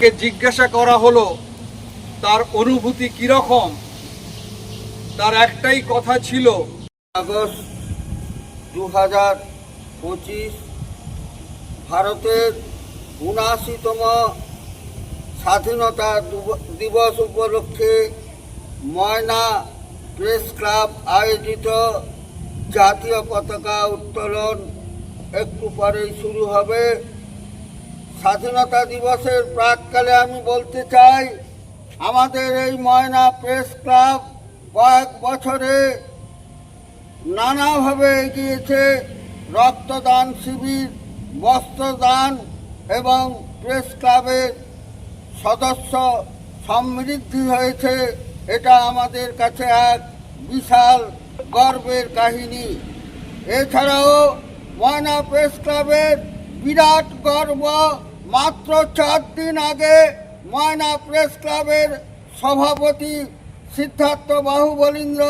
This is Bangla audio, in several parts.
তাকে জিজ্ঞাসা করা হলো, তার অনুভূতি কীরকম? তার একটাই কথা ছিল, আগস্ট দু হাজার পঁচিশ ভারতের উনআশিতম স্বাধীনতা দিবস উপলক্ষে ময়না প্রেস ক্লাব আয়োজিত জাতীয় পতাকা উত্তোলন একটু পরেই শুরু হবে। স্বাধীনতা দিবসের প্রাককালে আমি বলতে চাই, আমাদের এই ময়না প্রেস ক্লাব কয়েক বছরে নানাভাবে এগিয়েছে, রক্তদান শিবির, বস্ত্রদান এবং প্রেস ক্লাবের সদস্য সমৃদ্ধি হয়েছে, এটা আমাদের কাছে এক বিশাল গর্বের কাহিনী। এছাড়াও ময়না প্রেস ক্লাবের বিরাট গর্ব মাত্র চার দিন আগে ময়না প্রেস ক্লাবের সভাপতি সিদ্ধার্থ বাহুবলীন্দ্র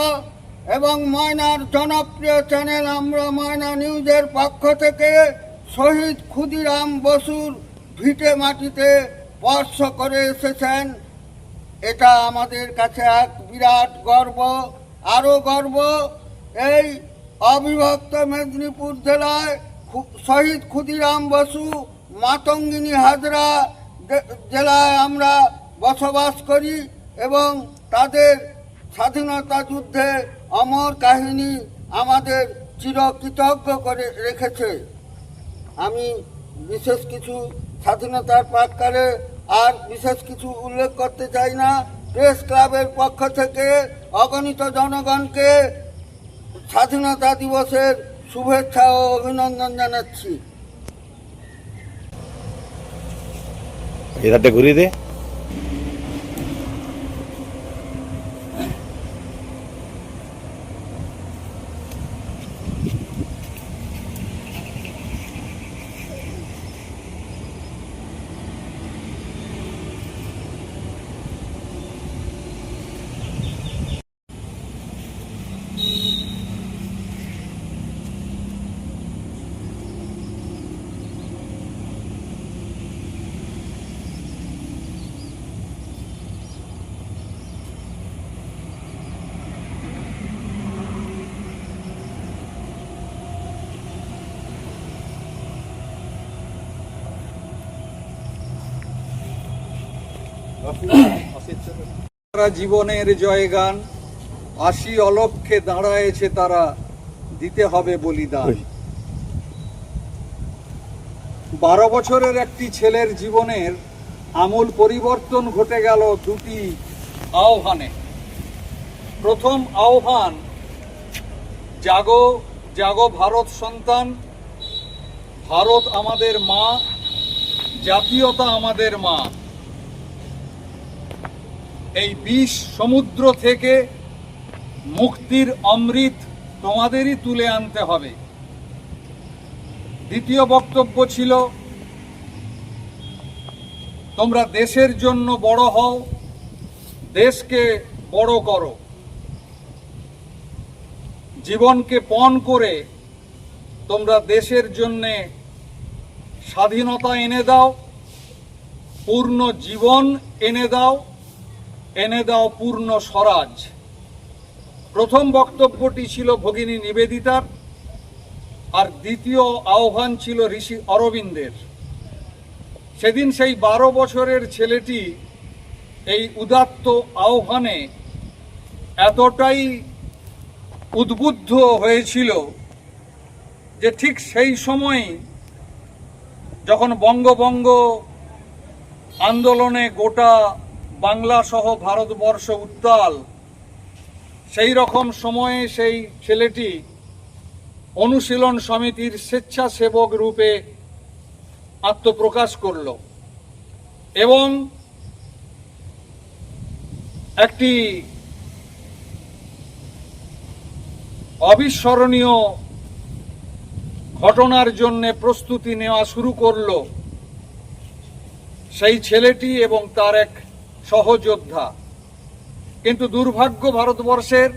এবং ময়নার জনপ্রিয় চ্যানেল আমরা ময়না নিউজের পক্ষ থেকে শহীদ ক্ষুদিরাম বসুর ভিটে মাটিতে স্পর্শ করে এসেছেন। এটা আমাদের কাছে এক বিরাট গর্ব, আরও গর্ব। এই অবিভক্ত মেদিনীপুর জেলায় শহীদ ক্ষুদিরাম বসু মাতঙ্গিনী হাজরা জেলায় আমরা বসবাস করি এবং তাদের স্বাধীনতা যুদ্ধে অমর কাহিনী আমাদের চিরকৃতজ্ঞ করে রেখেছে। আমি বিশেষ কিছু স্বাধীনতার প্রাককালে আর বিশেষ কিছু উল্লেখ করতে চাই না। প্রেস ক্লাবের পক্ষ থেকে অগণিত জনগণকে স্বাধীনতা দিবসের শুভেচ্ছা ও অভিনন্দন জানাচ্ছি। এধারটা ঘুরিয়ে দে। তারা জীবনের জয়গান, আশি অলক্ষে দাঁড়ায়েছে তারা, দিতে হবে বলিদান। বারো বছরের একটি ছেলের জীবনের আমূল পরিবর্তন ঘটে গেল দুটি আহ্বানে প্রথম আহ্বান, জাগো জাগো ভারত সন্তান, ভারত আমাদের মা, জাতীয়তা আমাদের মা এই বিষ সমুদ্র থেকে মুক্তির অমৃত তোমাদেরই তুলে আনতে হবে। দ্বিতীয় বক্তব্য ছিল, তোমরা দেশের জন্য বড় হও, দেশকে বড় করো। জীবনকে পণ করে তোমরা দেশের জন্যে স্বাধীনতা এনে দাও, পূর্ণ জীবন এনে দাও এনে দাও পূর্ণ স্বরাজ। প্রথম বক্তব্যটি ছিল ভগিনী নিবেদিতার, আর দ্বিতীয় আহ্বান ছিল ঋষি অরবিন্দের। সেদিন সেই বারো বছরের ছেলেটি এই উদাত্ত আহ্বানে এতটাই উদ্বুদ্ধ হয়েছিল যে ঠিক সেই সময় যখন বঙ্গবঙ্গ আন্দোলনে গোটা বাংলা সহ ভারতবর্ষ উত্তাল সেই রকম সময়ে সেই ছেলেটি অনুশীলন সমিতির স্বেচ্ছাসেবক রূপে আত্মপ্রকাশ করল এবং একটি অবিস্মরণীয় ঘটনার জন্য প্রস্তুতি নেওয়া শুরু করল। সেই ছেলেটি এবং তার এক সহযোদ্ধা। কিন্তু দুর্ভাগ্য ভারতবর্ষের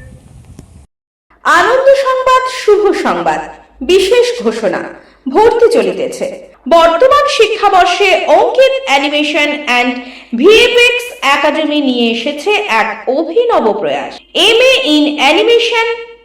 আনন্দ সংবাদ, শুভ সংবাদ, বিশেষ ঘোষণা, ভর্তি চলিতেছে। বর্তমান শিক্ষাবর্ষে Ankit animation and VFX academy নিয়ে এসেছে এক অভিনব প্রয়াস। M A in animation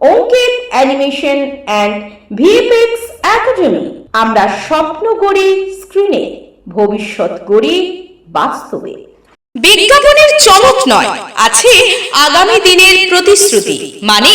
Ankit animation, and VFX academy. আমরা স্বপ্ন করি স্ক্রিনে, ভবিষ্যৎ করি বাস্তবে। বিজ্ঞাপনের চমক নয়, আছে আগামী দিনের প্রতিশ্রুতি মানে